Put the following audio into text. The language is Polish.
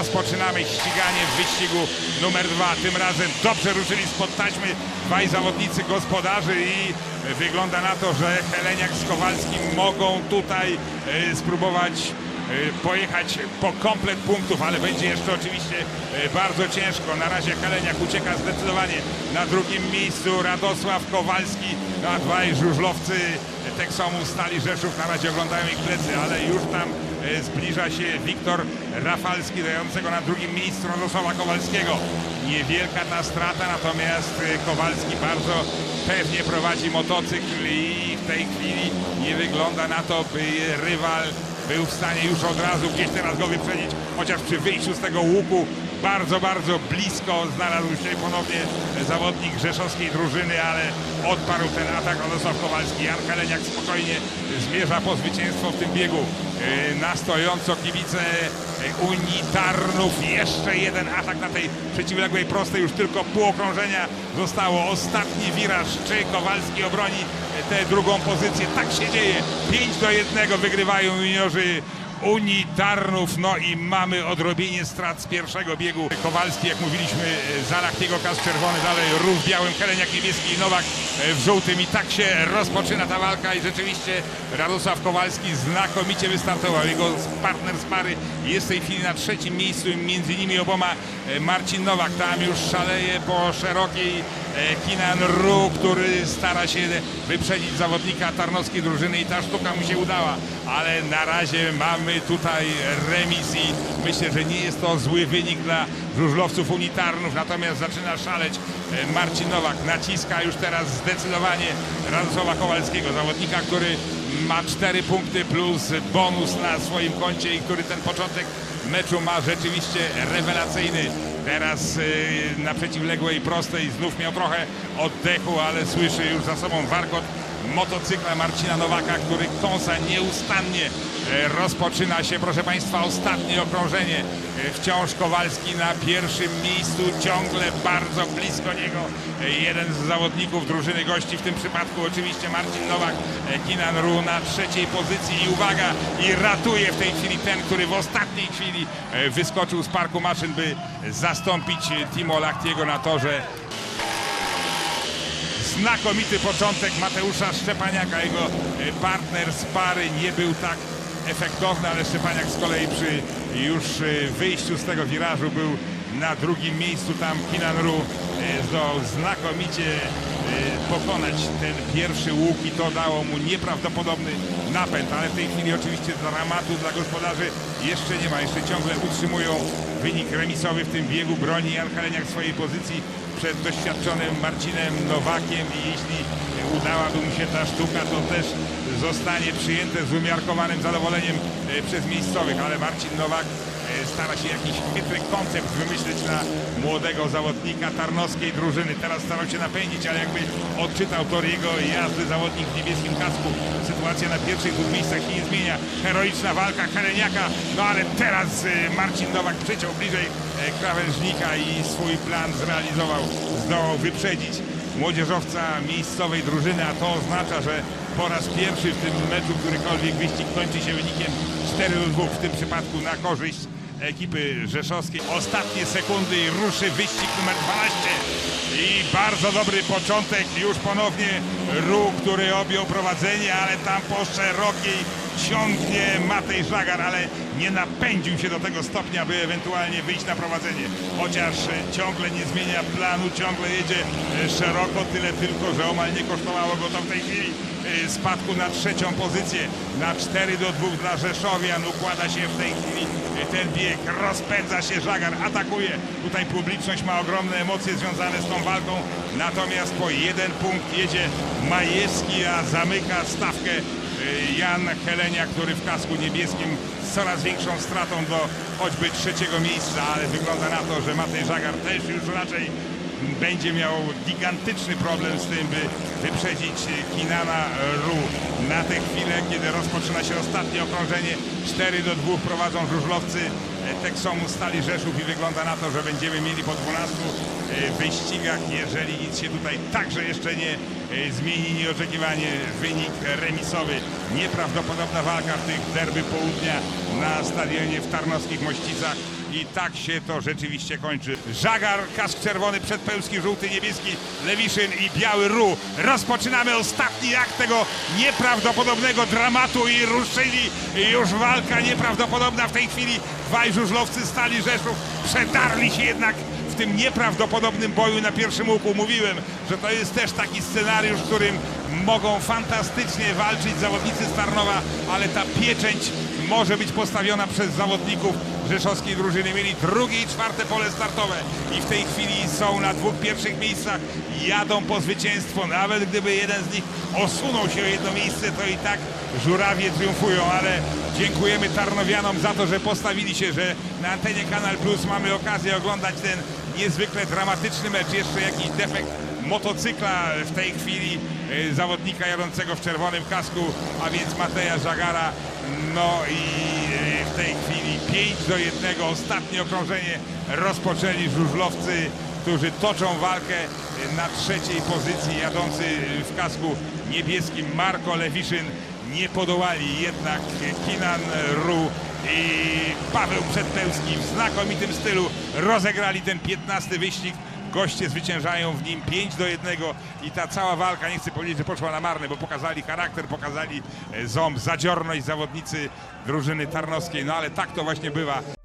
rozpoczynamy ściganie w wyścigu numer dwa. Tym razem dobrze ruszyli spod taśmy dwaj zawodnicy gospodarzy i wygląda na to, że Heleniak z Kowalskim mogą tutaj e, spróbować e, pojechać po komplet punktów, ale będzie jeszcze oczywiście e, bardzo ciężko. Na razie Heleniak ucieka zdecydowanie na drugim miejscu Radosław Kowalski, a dwaj żużlowcy Teksomu Stali Rzeszów na razie oglądają ich plecy, ale już tam e, zbliża się Wiktor Rafalski dającego na drugim miejscu Radosława Kowalskiego. Niewielka ta strata, natomiast e, Kowalski bardzo pewnie prowadzi motocykl i w tej chwili nie wygląda na to, by rywal był w stanie już od razu gdzieś teraz go wyprzedzić, chociaż przy wyjściu z tego łuku bardzo, bardzo blisko znalazł się ponownie zawodnik rzeszowskiej drużyny, ale odparł ten atak Radosław Kowalski. Jan Heleniak spokojnie zmierza po zwycięstwo w tym biegu. Yy, Na stojąco kibice yy, Unii Tarnów. Jeszcze jeden atak na tej przeciwległej prostej, już tylko pół okrążenia zostało. Ostatni wiraż, czy Kowalski obroni tę drugą pozycję. Tak się dzieje. 5 do 1 wygrywają juniorzy Unii Tarnów, no i mamy odrobienie strat z pierwszego biegu. Kowalski, jak mówiliśmy, za Lachtiego kas czerwony, dalej rów białym, Heleniak niebieski i Nowak w żółtym i tak się rozpoczyna ta walka i rzeczywiście Radosław Kowalski znakomicie wystartował. Jego partner z pary jest w tej chwili na trzecim miejscu, między nimi oboma e, Marcin Nowak, tam już szaleje po szerokiej e, Kinan Ru, który stara się wyprzedzić zawodnika tarnowskiej drużyny i ta sztuka mu się udała, ale na razie mamy tutaj remis i myślę, że nie jest to zły wynik dla żużlowców unitarnów, natomiast zaczyna szaleć e, Marcin Nowak, naciska już teraz zdecydowanie Radosława Kowalskiego, zawodnika, który ma 4 punkty plus bonus na swoim koncie i który ten początek meczu ma rzeczywiście rewelacyjny. Teraz y, na przeciwległej prostej znów miał trochę oddechu, ale słyszy już za sobą warkot motocykla Marcina Nowaka, który kąsa nieustannie. E, Rozpoczyna się, proszę Państwa, ostatnie okrążenie. E, Wciąż Kowalski na pierwszym miejscu, ciągle bardzo blisko niego. E, Jeden z zawodników drużyny gości, w tym przypadku oczywiście Marcin Nowak, Kinan Ru na trzeciej pozycji i uwaga, i ratuje w tej chwili ten, który w ostatniej chwili wyskoczył z parku maszyn, by zastąpić Timo Lachtiego na torze znakomity początek Mateusza Szczepaniaka. Jego e, partner z pary nie był tak efektowny, ale Szczepaniak z kolei przy już e, wyjściu z tego wirażu był na drugim miejscu. Tam Kinan Ru e, zdołał znakomicie e, pokonać ten pierwszy łuk i to dało mu nieprawdopodobny napęd, ale w tej chwili oczywiście dramatu dla gospodarzy jeszcze nie ma. Jeszcze ciągle utrzymują wynik remisowy w tym biegu. Broni Jan Heleniak swojej pozycji przed doświadczonym Marcinem Nowakiem i jeśli udałaby mu się ta sztuka, to też zostanie przyjęte z umiarkowanym zadowoleniem e, przez miejscowych, ale Marcin Nowak stara się jakiś chytry koncept wymyśleć na młodego zawodnika tarnowskiej drużyny. Teraz starał się napędzić, ale jakby odczytał tor jego jazdy zawodnik w niebieskim kasku. Sytuacja na pierwszych dwóch miejscach się nie zmienia. Heroiczna walka Heleniaka, no ale teraz e, Marcin Nowak przyciął bliżej e, krawężnika i swój plan zrealizował. Zdołał wyprzedzić młodzieżowca miejscowej drużyny, a to oznacza, że po raz pierwszy w tym meczu którykolwiek wyścig kończy się wynikiem 4 do 2, w tym przypadku na korzyść ekipy rzeszowskiej. Ostatnie sekundy i ruszy wyścig numer 12 i bardzo dobry początek, już ponownie Ru, który objął prowadzenie, ale tam po szerokiej ciągnie Matej Żagar, ale nie napędził się do tego stopnia, by ewentualnie wyjść na prowadzenie. Chociaż ciągle nie zmienia planu, ciągle jedzie e, szeroko, tyle tylko, że omal nie kosztowało go to w tej chwili e, spadku na trzecią pozycję. Na 4 do 2 dla Rzeszowian układa się w tej chwili e, ten bieg, rozpędza się Żagar, atakuje. Tutaj publiczność ma ogromne emocje związane z tą walką, natomiast po jeden punkt jedzie Majewski, a zamyka stawkę Jan Helenia, który w kasku niebieskim z coraz większą stratą do choćby trzeciego miejsca, ale wygląda na to, że Matej Żagar też już raczej będzie miał gigantyczny problem z tym, by wyprzedzić Kinana Ru. Na tę chwilę, kiedy rozpoczyna się ostatnie okrążenie, 4 do 2 prowadzą żużlowcy Teksomu Stali Rzeszów i wygląda na to, że będziemy mieli po 12 e, wyścigach, jeżeli nic się tutaj także jeszcze nie e, zmieni nieoczekiwanie wynik remisowy. Nieprawdopodobna walka w tych derby południa na stadionie w Tarnowskich Mościcach. i tak się to rzeczywiście kończy. Żagar, kask czerwony, przedpełski, żółty, niebieski, Lewiszyn i biały Ru. Rozpoczynamy ostatni akt tego nieprawdopodobnego dramatu i ruszyli już walka nieprawdopodobna w tej chwili. Dwaj żużlowcy Stali Rzeszów przedarli się jednak tym nieprawdopodobnym boju na pierwszym łuku. Mówiłem, że to jest też taki scenariusz, w którym mogą fantastycznie walczyć zawodnicy z Tarnowa, ale ta pieczęć może być postawiona przez zawodników rzeszowskiej drużyny. Mieli drugie i czwarte pole startowe i w tej chwili są na dwóch pierwszych miejscach. Jadą po zwycięstwo. Nawet gdyby jeden z nich osunął się o jedno miejsce, to i tak żurawie triumfują, ale dziękujemy Tarnowianom za to, że postawili się, że na antenie Kanal Plus mamy okazję oglądać ten niezwykle dramatyczny mecz. Jeszcze jakiś defekt motocykla w tej chwili e, zawodnika jadącego w czerwonym kasku, a więc Mateja Żagara. No i e, w tej chwili 5 do 1, ostatnie okrążenie rozpoczęli żużlowcy, którzy toczą walkę na trzeciej pozycji, jadący w kasku niebieskim Marko Lewiszyn. Nie podołali jednak Kinan Ru i Paweł Przedpełski w znakomitym stylu rozegrali ten 15 wyścig. Goście zwyciężają w nim 5 do 1 i ta cała walka, nie chcę powiedzieć, że poszła na marne, bo pokazali charakter, pokazali e, ząb, zadziorność zawodnicy drużyny tarnowskiej, no ale tak to właśnie bywa.